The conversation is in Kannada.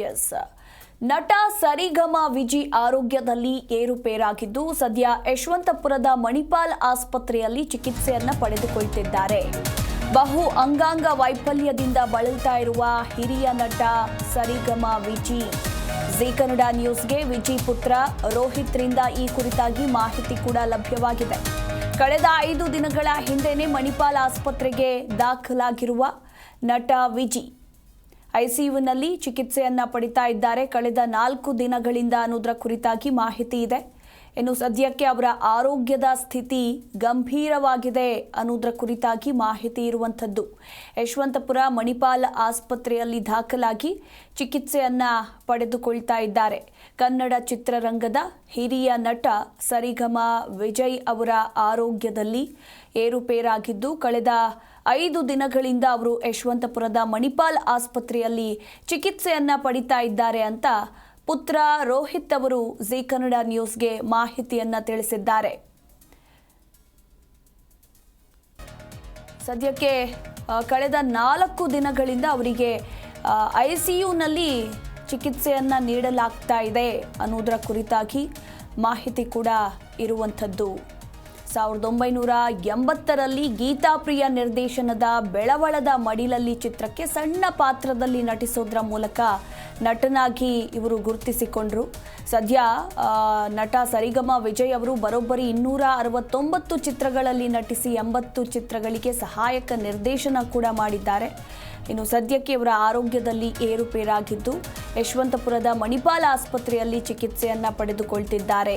ಎಸ್ ನಟ ಸರಿಗಮ ವಿಜಿ ಆರೋಗ್ಯದಲ್ಲಿ ಏರುಪೇರಾಗಿದ್ದು, ಸದ್ಯ ಯಶವಂತಪುರದ ಮಣಿಪಾಲ್ ಆಸ್ಪತ್ರೆಯಲ್ಲಿ ಚಿಕಿತ್ಸೆಯನ್ನ ಪಡೆದುಕೊಳ್ತಿದ್ದಾರೆ. ಬಹು ಅಂಗಾಂಗ ವೈಫಲ್ಯದಿಂದ ಬಳಲ್ತಾ ಇರುವ ಹಿರಿಯ ನಟ ಸರಿಗಮ ವಿಜಿ. ಜಿ ಕನ್ನಡ ನ್ಯೂಸ್ಗೆ ವಿಜಿ ಪುತ್ರ ರೋಹಿತ್ರಿಂದ ಈ ಕುರಿತಾಗಿ ಮಾಹಿತಿ ಕೂಡ ಲಭ್ಯವಾಗಿದೆ. ಕಳೆದ ಐದು ದಿನಗಳ ಹಿಂದೆನೆ ಮಣಿಪಾಲ್ ಆಸ್ಪತ್ರೆಗೆ ದಾಖಲಾಗಿರುವ ನಟ ವಿಜಿ ಐಸಿಯುನಲ್ಲಿ ಚಿಕಿತ್ಸೆಯನ್ನ ಪಡಿತಾ ಇದ್ದಾರೆ. ಕಳೆದ ನಾಲ್ಕು ದಿನಗಳಿಂದ ಅನ್ನೋದರ ಕುರಿತಾಗಿ ಮಾಹಿತಿ ಇದೆ. ಇನ್ನು ಸದ್ಯಕ್ಕೆ ಅವರ ಆರೋಗ್ಯದ ಸ್ಥಿತಿ ಗಂಭೀರವಾಗಿದೆ ಅನ್ನೋದರ ಕುರಿತಾಗಿ ಮಾಹಿತಿ ಇರುವಂಥದ್ದು. ಯಶವಂತಪುರ ಮಣಿಪಾಲ್ ಆಸ್ಪತ್ರೆಯಲ್ಲಿ ದಾಖಲಾಗಿ ಚಿಕಿತ್ಸೆಯನ್ನ ಪಡೆದುಕೊಳ್ತಾ ಇದ್ದಾರೆ. ಕನ್ನಡ ಚಿತ್ರರಂಗದ ಹಿರಿಯ ನಟ ಸರಿಗಮ ವಿಜಯ್ ಅವರ ಆರೋಗ್ಯದಲ್ಲಿ ಏರುಪೇರಾಗಿದ್ದು, ಕಳೆದ ಐದು ದಿನಗಳಿಂದ ಅವರು ಯಶವಂತಪುರದ ಮಣಿಪಾಲ್ ಆಸ್ಪತ್ರೆಯಲ್ಲಿ ಚಿಕಿತ್ಸೆಯನ್ನ ಪಡಿತಾ ಇದ್ದಾರೆ ಅಂತ ಪುತ್ರ ರೋಹಿತ್ ಅವರು ಜಿ ಕನ್ನಡ ನ್ಯೂಸ್ಗೆ ಮಾಹಿತಿಯನ್ನ ತಿಳಿಸಿದ್ದಾರೆ. ಸದ್ಯಕ್ಕೆ ಕಳೆದ ನಾಲ್ಕು ದಿನಗಳಿಂದ ಅವರಿಗೆ ಐ ಸಿ ಯುನಲ್ಲಿ ಚಿಕಿತ್ಸೆಯನ್ನ ನೀಡಲಾಗ್ತಾ ಇದೆ ಅನ್ನೋದರ ಕುರಿತಾಗಿ ಮಾಹಿತಿ ಕೂಡ ಇರುವಂಥದ್ದು. ಸಾವಿರದ ಒಂಬೈನೂರ ಎಂಬತ್ತರಲ್ಲಿ ಗೀತಾಪ್ರಿಯ ನಿರ್ದೇಶನದ ಬೆಳವಳದ ಮಡಿಲಲ್ಲಿ ಚಿತ್ರಕ್ಕೆ ಸಣ್ಣ ಪಾತ್ರದಲ್ಲಿ ನಟಿಸೋದ್ರ ಮೂಲಕ ನಟನಾಗಿ ಇವರು ಗುರುತಿಸಿಕೊಂಡ್ರು. ಸದ್ಯ ನಟ ಸರಿಗಮ ವಿಜಯ್ ಅವರು ಬರೋಬ್ಬರಿ ಇನ್ನೂರ ಅರವತ್ತೊಂಬತ್ತು ಚಿತ್ರಗಳಲ್ಲಿ ನಟಿಸಿ ಎಂಬತ್ತು ಚಿತ್ರಗಳಿಗೆ ಸಹಾಯಕ ನಿರ್ದೇಶನ ಕೂಡ ಮಾಡಿದ್ದಾರೆ. ಇನ್ನು ಸದ್ಯಕ್ಕೆ ಇವರ ಆರೋಗ್ಯದಲ್ಲಿ ಏರುಪೇರಾಗಿದ್ದು, ಯಶವಂತಪುರದ ಮಣಿಪಾಲ ಆಸ್ಪತ್ರೆಯಲ್ಲಿ ಚಿಕಿತ್ಸೆಯನ್ನು ಪಡೆದುಕೊಳ್ತಿದ್ದಾರೆ.